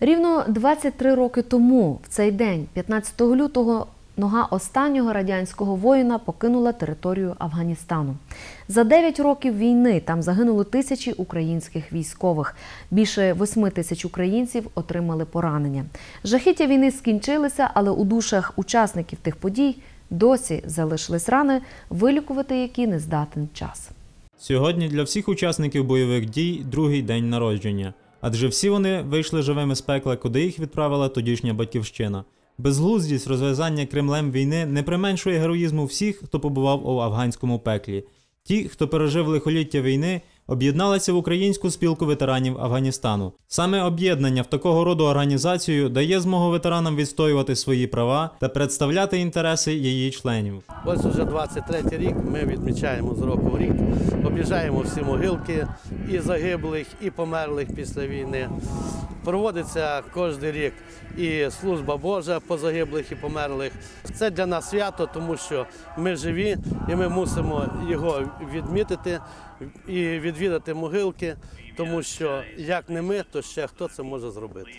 Рівно 23 роки тому, в цей день, 15 лютого, нога останнього радянського воїна покинула територію Афганістану. За 9 років війни там загинули тисячі українських військових. Більше 8 тисяч українців отримали поранення. Жахіття війни скінчилися, але у душах учасників тих подій досі залишились рани, вилікувати які не здатен час. Сьогодні для всіх учасників бойових дій другий день народження, адже всі вони вийшли живими з пекла, куди їх відправила тодішня батьківщина. Безглуздість розв'язання Кремлем війни не применшує героїзму всіх, хто побував у афганському пеклі. Ті, хто пережив лихоліття війни, об'єдналися в українську спілку ветеранів Афганістану. Саме об'єднання в такого роду організацію дає змогу ветеранам відстоювати свої права та представляти інтереси її членів. Ось уже 23 рік ми відмічаємо з року в рік, об'їжджаємо всі могилки і загиблих, і померлих після війни. Проводиться кожен рік і служба Божа по загиблих і померлих. Це для нас свято, тому що ми живі і ми мусимо його відмітити і відвідати могилки, тому що як не ми, то ще хто це може зробити.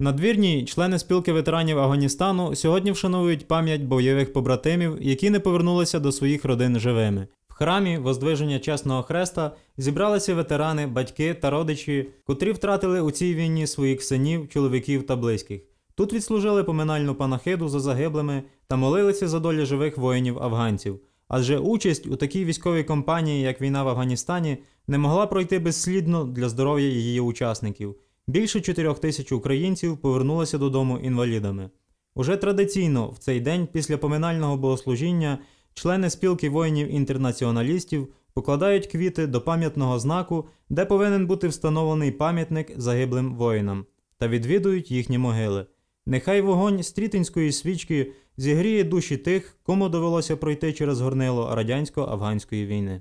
Надвірні члени спілки ветеранів Афганістану сьогодні вшановують пам'ять бойових побратимів, які не повернулися до своїх родин живими. Храмі Воздвиження Чесного Хреста зібралися ветерани, батьки та родичі, котрі втратили у цій війні своїх синів, чоловіків та близьких. Тут відслужили поминальну панахиду за загиблими та молилися за долю живих воїнів афганців. Адже участь у такій військовій кампанії, як війна в Афганістані, не могла пройти безслідно для здоров'я її учасників. Більше 4 тисяч українців повернулися додому інвалідами. Уже традиційно в цей день після поминального богослужіння члени спілки воїнів-інтернаціоналістів покладають квіти до пам'ятного знаку, де повинен бути встановлений пам'ятник загиблим воїнам, та відвідують їхні могили. Нехай вогонь стрітинської свічки зігріє душі тих, кому довелося пройти через горнило радянсько-афганської війни.